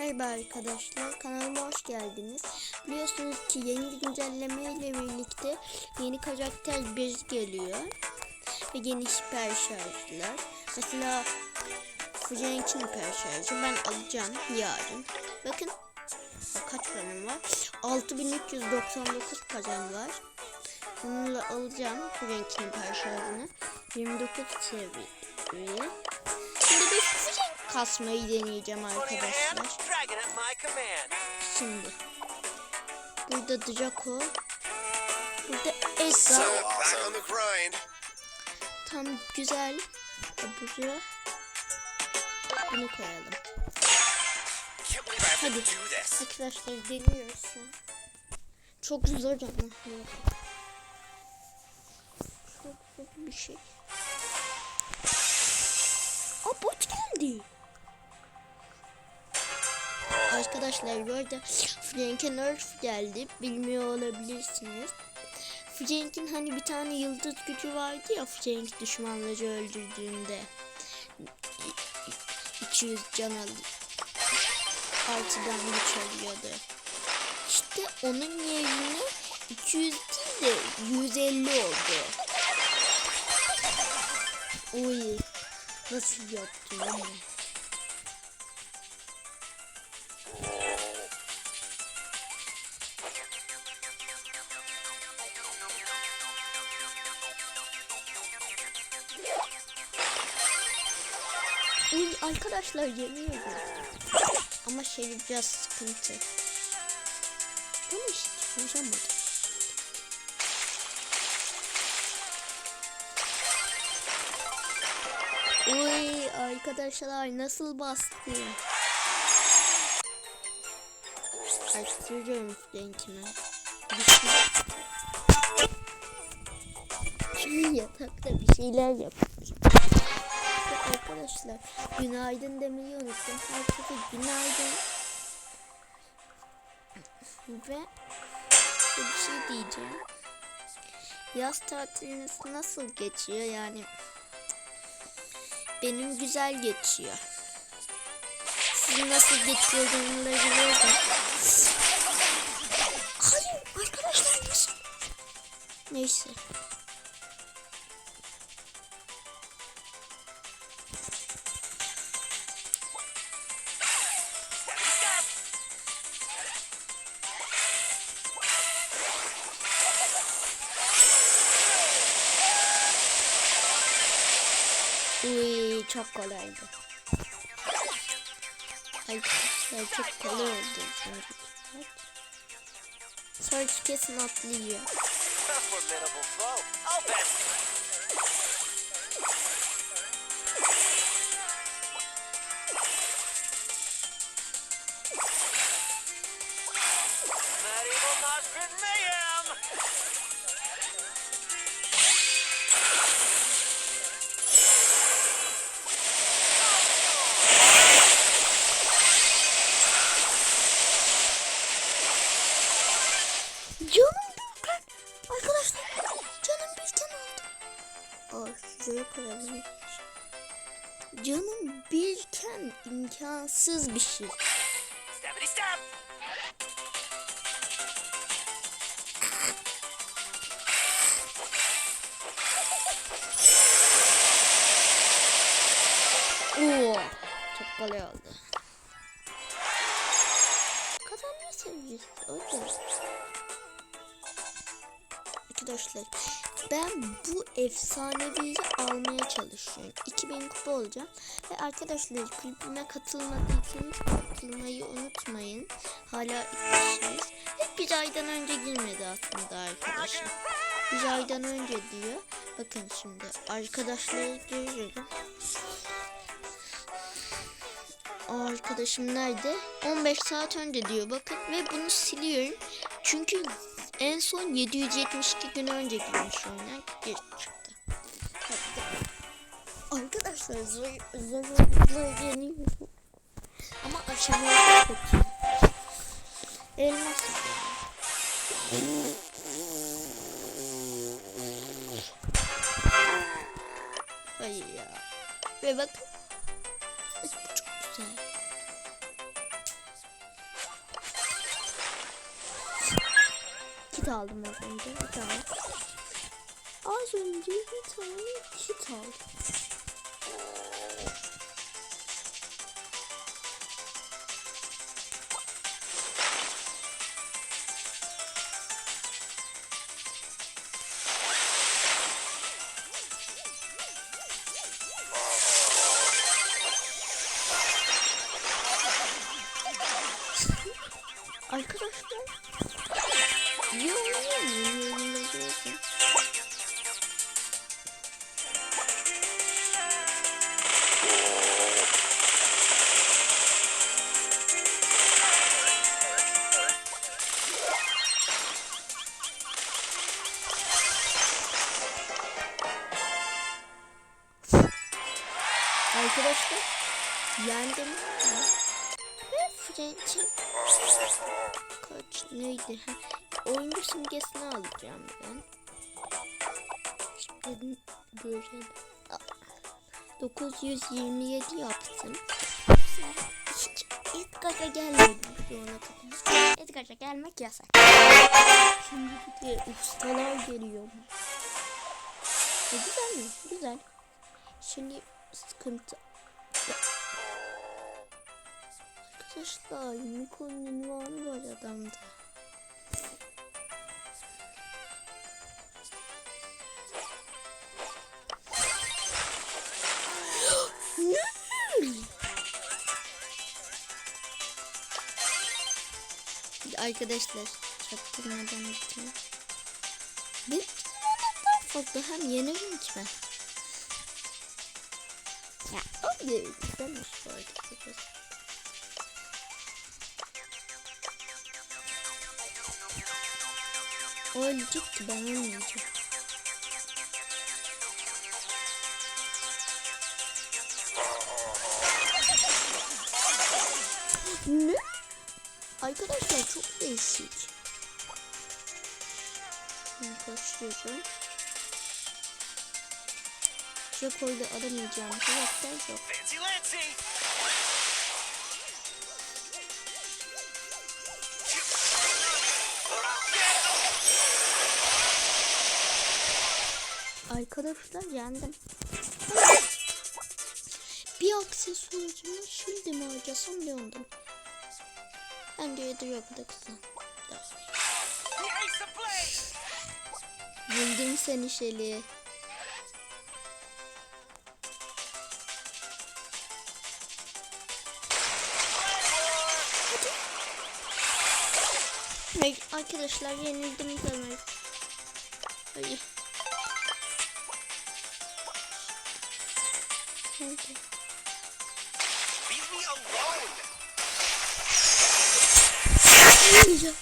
Merhaba arkadaşlar, kanalıma hoş geldiniz. Biliyorsunuz ki yeni güncelleme ile birlikte yeni karakter bir geliyor. Ve yeni hiper şarjlar. Mesela Frank'in hiper şarjı ben alacağım yarın. Bakın bak kaç param var? 6399 param var. Bununla alacağım Frank'in hiper şarjını. 29 seviye. Şimdi bir Frank kasmayı deneyeceğim arkadaşlar. Şimdi. Burada Draco. Burada grind. Tam güzel. Buraya bunu koyalım. Hadi. Arkadaşlar deniyoruz şu an. Çok zor ama. Çok zor bir şey. Aa bot geldi. Arkadaşlar bu arada Frank'e nerf geldi. Bilmiyor olabilirsiniz. Frank'in hani bir tane yıldız gücü vardı ya Frank düşmanları öldürdüğünde. 200 can al artıdan güç alıyordu. İşte onun yerine 200 değil de 150 oldu. Oy nasıl yaptı lan? Uy arkadaşlar yemiyorum. Ama şey biraz sıkıntı. Bunu hiç çözemedim. Uy arkadaşlar nasıl bastı? Açtırıyorum renkimi. Düşme. Şimdi yatakta bir şeyler yapıyoruz. Arkadaşlar günaydın demeyi unuttum. Herkese günaydın. Ve bir şey diyeceğim. Yaz tatiliniz nasıl geçiyor yani? Benim güzel geçiyor. Sizin nasıl geçiyor yorumları yazın. Hayır arkadaşlar? Neyse. Uy çok kolaydı. Arkadaşlar çok kolay oldu. Sarıç kesin atlıyor. Canım Birken imkansız bir şey. Oo, çok kolay oldu. Kazanma sevgisi. Öyle. Arkadaşlar ben bu efsaneviyi almaya çalışıyorum. 2000 kupa olacağım. Ve arkadaşlar kulübüme katılmadıysanız katılmayı unutmayın. Hala kişiyiz. Hep bir aydan önce girmedi aslında arkadaşlar. Bir aydan önce diyor. Bakın şimdi arkadaşları görüyorum. Arkadaşım nerede? 15 saat önce diyor bakın ve bunu siliyorum. Çünkü en son 772 gün önce girmiş oyuna geri çıktı. Arkadaşlar zor zor zor yeniyorum. Ama aşamaları kötü. Elmas. Hayır ya. Ve bakın. Kit aldım az önce. Bir tane. Az önce bir tane kit aldım. Arkadaşlar Arkadaşlar yendim. French'in kaç neydi? Oyuncu simgesini alacağım ben. Görelim. Aa, 927 yaptım. Hiç Edgar'a gelmedim şu ana kadar. Edgar'a gelmek yasak. Şimdi bir de ustalar geliyor. E, güzel mi? Güzel. Şimdi sıkıntı. Arkadaşlar unicorn ünvanı var adamda. Arkadaşlar çaktırmadan ettim. Bir daha fazla hem yenerim ki ben. Ya o da güzelmiş bu biraz. O ölecek ki ben ölmeyeceğim. Arkadaşlar çok değişik. Ben koşuyorum. Jeko'yla aramayacağım karakter yok. Arkadaşlar yendim. Bir aksesuarımı şimdi mi harcasam ne? Kısa. The Ace of Blades! Buldum seni Şeli. Arkadaşlar yenildim demek. Hayır. Leave me alone yiyeceğim.